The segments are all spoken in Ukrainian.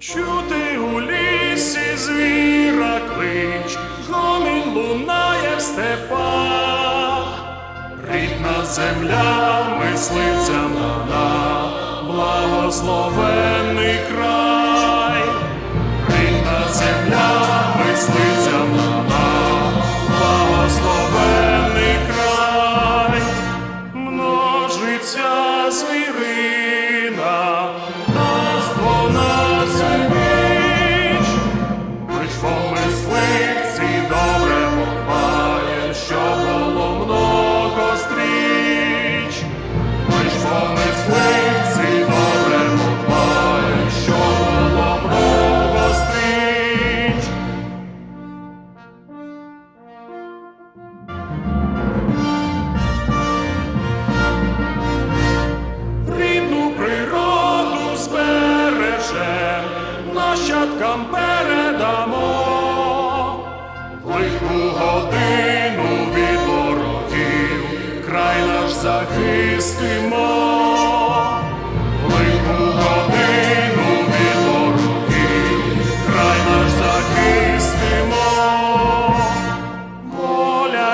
Чути у лісі звіра клич, гомінь лунає в степах, рідна земля мислиця нана, благословенний край, рідна земля мислиця. Нащадкам передамо, лиху годину від ворогів, край наш захистимо,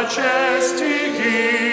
majesty.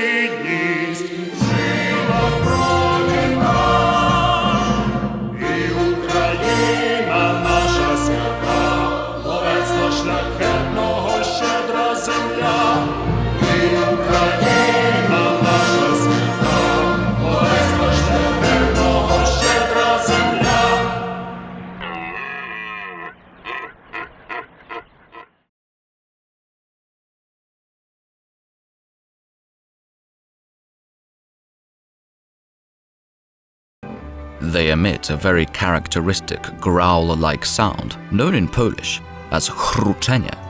They emit a very characteristic growl like sound known in Polish as chruczenie.